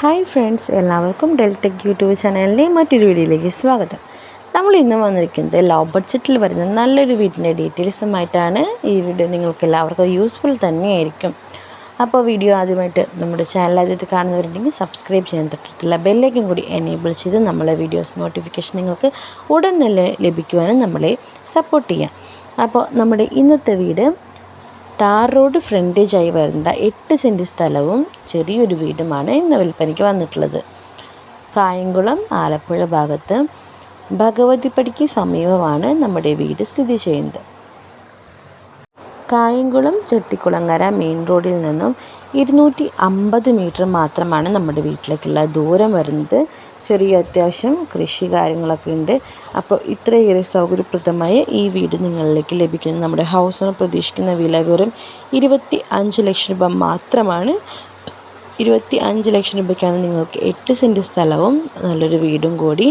Hi friends എല്ലാവർക്കും Deltech YouTube ചാനലിലെ മറ്റൊരു വീഡിയോയിലേക്ക് സ്വാഗതം. നമ്മൾ ഇന്ന് വന്നിരിക്കുന്നത് ലോ ബഡ്ജറ്റിൽ വരുന്ന നല്ലൊരു വീടിന്റെ ഡീറ്റെയിൽസുമായിട്ടാണ് ഈ വീഡിയോ നിങ്ങൾക്ക് എല്ലാവർക്കും യൂസ്ഫുൾ തന്നെയായിരിക്കും. അപ്പോൾ വീഡിയോ ആദ്യമായിട്ട് നമ്മുടെ ചാനൽ ആദ്യത്തെ കാണുന്നവരുണ്ടെങ്കിൽ സബ്സ്ക്രൈബ് ചെയ്യാൻ തൊട്ടിട്ടില്ല ബെല്ലേക്കും കൂടി എനേബിൾ ചെയ്ത് നമ്മളെ വീഡിയോസ് നോട്ടിഫിക്കേഷൻ നിങ്ങൾക്ക് ഉടൻ തന്നെ ലഭിക്കുവാനും നമ്മളെ സപ്പോർട്ട് ചെയ്യാം. അപ്പോൾ നമ്മുടെ ഇന്നത്തെ വീട് ടാർ റോഡ് ഫ്രണ്ടേജായി വരുന്ന എട്ട് സെന്റ് സ്ഥലവും ചെറിയൊരു വീടുമാണ് ഇന്ന് വിൽപ്പനയ്ക്ക് വന്നിട്ടുള്ളത്. കായംകുളം ആലപ്പുഴ ഭാഗത്ത് ഭഗവതിപ്പടിക്ക് സമീപമാണ് നമ്മുടെ വീട് സ്ഥിതി ചെയ്യുന്നത്. കായംകുളം ചെട്ടിക്കുളങ്ങര മെയിൻ റോഡിൽ നിന്നും ഇരുന്നൂറ്റി അമ്പത് മീറ്റർ മാത്രമാണ് നമ്മുടെ വീട്ടിലേക്കുള്ള ദൂരം വരുന്നത്. ചെറിയ അത്യാവശ്യം കൃഷി കാര്യങ്ങളൊക്കെ ഉണ്ട്. അപ്പോൾ ഇത്രയേറെ സൗകര്യപ്രദമായ ഈ വീട് നിങ്ങളിലേക്ക് ലഭിക്കുന്നത് നമ്മുടെ ഹൗസ് ഓണർ പ്രതീക്ഷിക്കുന്ന വില വെറും ഇരുപത്തി അഞ്ച് ലക്ഷം രൂപ മാത്രമാണ്. ഇരുപത്തി അഞ്ച് ലക്ഷം രൂപയ്ക്കാണ് നിങ്ങൾക്ക് എട്ട് സെന്റ് സ്ഥലവും നല്ലൊരു വീടും കൂടി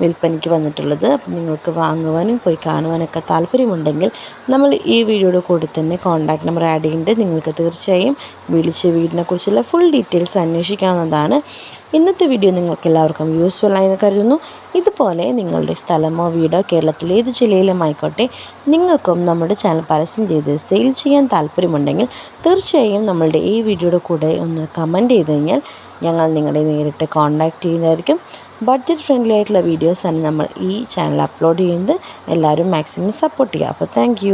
വിൽപ്പനയ്ക്ക് വന്നിട്ടുള്ളത്. അപ്പം നിങ്ങൾക്ക് വാങ്ങുവാനും പോയി കാണുവാനൊക്കെ താല്പര്യമുണ്ടെങ്കിൽ നമ്മൾ ഈ വീഡിയോയുടെ കൂടെ തന്നെ കോൺടാക്ട് നമ്പർ ആഡ് ചെയ്യുന്നുണ്ട് നിങ്ങൾക്ക് തീർച്ചയായും വിളിച്ച് വീടിനെക്കുറിച്ചുള്ള ഫുൾ ഡീറ്റെയിൽസ് അന്വേഷിക്കാവുന്നതാണ്. ഇന്നത്തെ വീഡിയോ നിങ്ങൾക്ക് എല്ലാവർക്കും യൂസ്ഫുൾ ആയെന്ന് കരുതുന്നു. ഇതുപോലെ നിങ്ങളുടെ സ്ഥലമോ വീടോ കേരളത്തിലെ ഏത് ജില്ലയിലും ആയിക്കോട്ടെ നിങ്ങൾക്കും നമ്മുടെ ചാനൽ പരസ്യം ചെയ്ത് സെയിൽ ചെയ്യാൻ താല്പര്യമുണ്ടെങ്കിൽ തീർച്ചയായും നമ്മളുടെ ഈ വീഡിയോയുടെ കൂടെ ഒന്ന് കമന്റ് ചെയ്ത് കഴിഞ്ഞാൽ ഞങ്ങൾ നിങ്ങളെ നേരിട്ട് കോൺടാക്റ്റ് ചെയ്യുന്നതായിരിക്കും. ബഡ്ജറ്റ് ഫ്രണ്ട്ലി ആയിട്ടുള്ള വീഡിയോസാണ് നമ്മൾ ഈ ചാനൽ അപ്ലോഡ് ചെയ്യുന്നത്. എല്ലാവരും മാക്സിമം സപ്പോർട്ട് ചെയ്യുക. അപ്പോൾ താങ്ക്